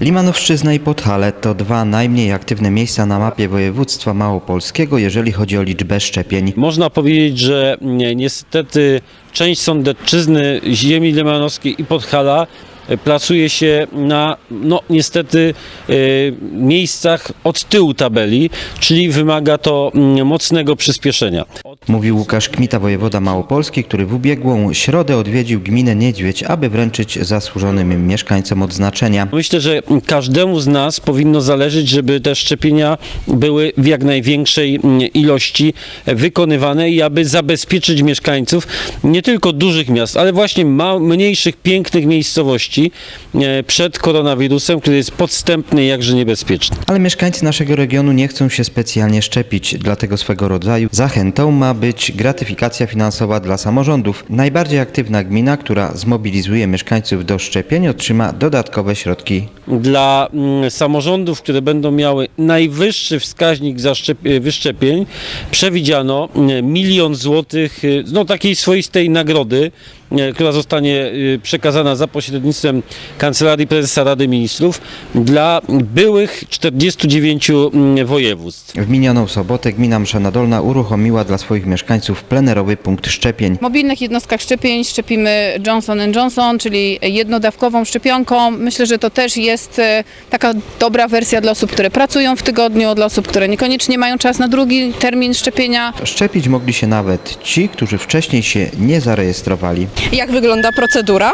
Limanowszczyzna i Podhale to dwa najmniej aktywne miejsca na mapie województwa małopolskiego, jeżeli chodzi o liczbę szczepień. Można powiedzieć, że nie, niestety część Sądecczyzny, ziemi limanowskiej i Podhala e, plasuje się na, no niestety, e, miejscach od tyłu tabeli, czyli wymaga to mm, mocnego przyspieszenia. Mówił Łukasz Kmita, wojewoda małopolski, który w ubiegłą środę odwiedził gminę Niedźwiedź, aby wręczyć zasłużonym mieszkańcom odznaczenia. Myślę, że każdemu z nas powinno zależeć, żeby te szczepienia były w jak największej mm, ilości wykonywane i aby zabezpieczyć mieszkańców nie tylko dużych miast, ale właśnie mniejszych, pięknych miejscowości e, przed koronawirusem, który jest podstępny i jakże niebezpieczny. Ale mieszkańcy naszego regionu nie chcą się specjalnie szczepić, dlatego swego rodzaju zachętą ma być gratyfikacja finansowa dla samorządów. Najbardziej aktywna gmina, która zmobilizuje mieszkańców do szczepień, otrzyma dodatkowe środki Dla mm, samorządów, które będą miały najwyższy wskaźnik wyszczepień, przewidziano mm, milion złotych, y, no takiej swoistej nagrody, która zostanie y, przekazana za pośrednictwem Kancelarii Prezesa Rady Ministrów dla byłych 49 mm, województw. W minioną sobotę gmina Mszana Dolna uruchomiła dla swoich mieszkańców plenerowy punkt szczepień. W mobilnych jednostkach szczepień szczepimy Johnson Johnson, czyli jednodawkową szczepionką. Myślę, że to też jest e, taka dobra wersja dla osób, które pracują w tygodniu, dla osób, które niekoniecznie mają czas na drugi termin szczepienia. Szczepić mogli się nawet ci, którzy wcześniej się nie zarejestrowali. Jak wygląda procedura?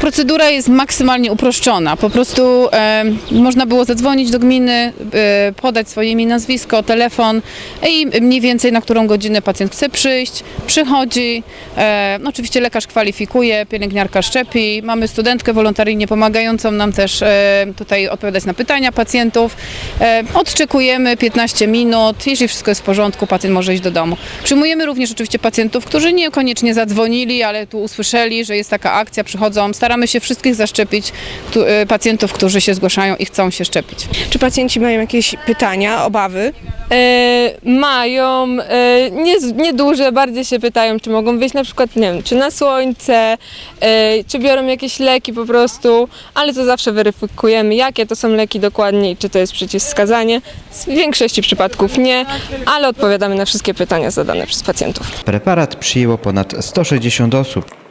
Procedura jest maksymalnie uproszczona. Po prostu e, można było zadzwonić do gminy, e, podać swoje imię, nazwisko, telefon i mniej więcej na którą godzinę pacjent chce przyjść, przychodzi. E, no, oczywiście lekarz kwalifikuje, pielęgniarka szczepi. Mamy studentkę wolontaryjnie pomagającą nam też e, tutaj odpowiadać na pytania pacjentów. E, odczekujemy 15 minut. Jeśli wszystko jest w porządku, pacjent może iść do domu. Przyjmujemy również oczywiście pacjentów, którzy niekoniecznie zadzwonili, ale tu usłyszeli, że jest taka akcja, przychodzą. Staramy się wszystkich zaszczepić, e, pacjentów, którzy się zgłaszają i chcą się szczepić. Czy pacjenci mają jakieś pytania, obawy? E, mają e, nie, nieduże, bardziej się pytają, czy mogą wyjść na przykład, nie wiem, czy na słońce, e, czy biorą jakieś leki po prostu, ale to zawsze weryfikujemy, jakie to są leki dokładnie i czy to jest przeciwwskazanie. W większości przypadków nie, ale odpowiadamy na wszystkie pytania zadane przez pacjentów. Preparat przyjęło ponad 160 osób.